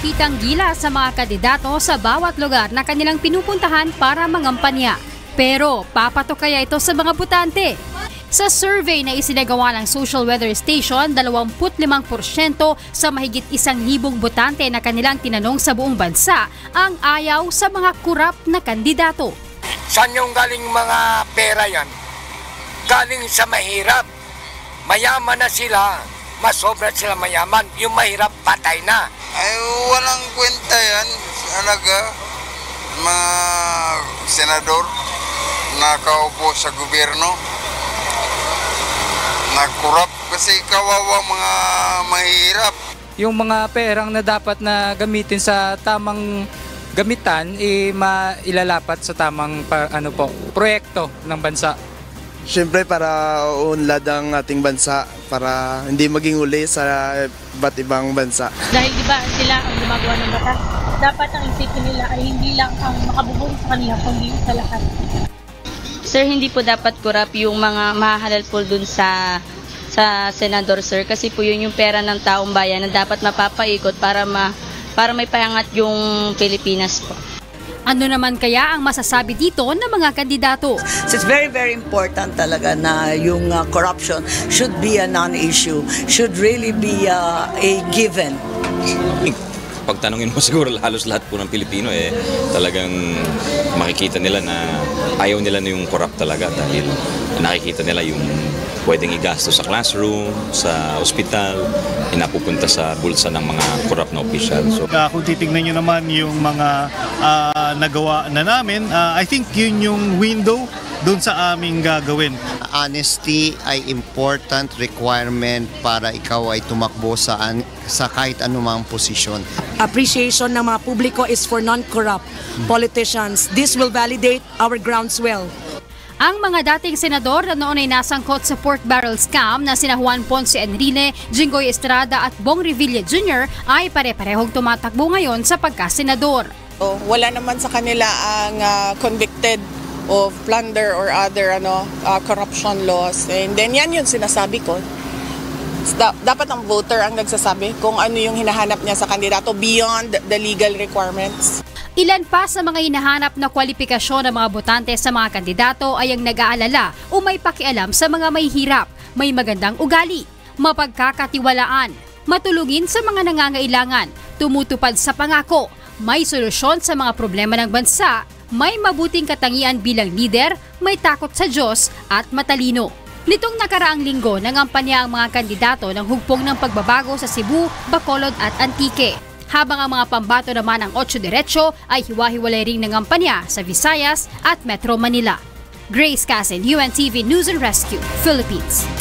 ipakitang gila sa mga kandidato sa bawat lugar na kanilang pinupuntahan para mangampanya. Pero papatok kaya ito sa mga butante? Sa survey na isinagawa ng Social Weather Station, 25% sa mahigit isang libong botante na kanilang tinanong sa buong bansa ang ayaw sa mga kurap na kandidato. Saan yung galing mga pera yan? Galing sa mahirap. Mayaman na sila, masobra sila mayaman. Yung mahirap, patay na. Ay, walang kwenta yan. Talaga, mga senador nakaupo sa gobyerno. Nakurap kasi kawawa mga mahirap. yung mga perang na dapat na gamitin sa tamang gamitan eh mailalapat sa tamang pa- ano po proyekto ng bansa. Siyempre para unlad ang ating bansa para hindi maging uli sa iba't ibang bansa. Dahil di ba sila ang gumagawa ng batas, dapat ang isipin nila ay hindi lang ang makabubuo sa kanila, kundi sa lahat. Sir, hindi po dapat kurap yung mga mahalal po dun sa sa senador, sir. Kasi po yun yung pera ng taong bayan na dapat mapapaikot para ma para may payangat yung Pilipinas po. Ano naman kaya ang masasabi dito ng mga kandidato? So it's very, very important talaga na yung uh, corruption should be a non-issue, should really be uh, a given. pag tanongin mo siguro halos lahat po ng Pilipino eh talagang makikita nila na ayaw nila na yung corrupt talaga dahil nakikita nila yung pwedeng igasto sa classroom, sa ospital, inapupunta sa bulsa ng mga corrupt na opisyal. So, Uh, kung titingnan nyo naman yung mga ah, nagawa na namin, ah, I think yun yung window doon sa aming gagawin. honesty ay important requirement para ikaw ay tumakbo sa, an- sa kahit anumang posisyon. appreciation ng mga publiko is for non-corrupt politicians. This will validate our groundswell. Ang mga dating senador na noon ay nasangkot sa pork barrel scam na sina Juan Ponce Enrile, Jinggoy Estrada at Bong Revilla Jr. ay pare-parehong tumatakbo ngayon sa pagkasenador. wala naman sa kanila ang ah, convicted of plunder or other ano ah, corruption laws. And then yan yun sinasabi ko. Da- dapat ang voter ang nagsasabi kung ano yung hinahanap niya sa kandidato beyond the legal requirements. Ilan pa sa mga hinahanap na kwalifikasyon ng mga botante sa mga kandidato ay ang nag-aalala o may pakialam sa mga may hirap, may magandang ugali, mapagkakatiwalaan, matulungin sa mga nangangailangan, tumutupad sa pangako, may solusyon sa mga problema ng bansa, may mabuting katangian bilang leader, may takot sa Diyos at matalino. Nitong nakaraang linggo, nangampanya ang mga kandidato ng hugpong ng pagbabago sa Cebu, Bacolod at Antique. Habang ang mga pambato naman ng Ocho Derecho ay hiwa-hiwalay ring nangampanya sa Visayas at Metro Manila. Grace Casin, UNTV News and Rescue, Philippines.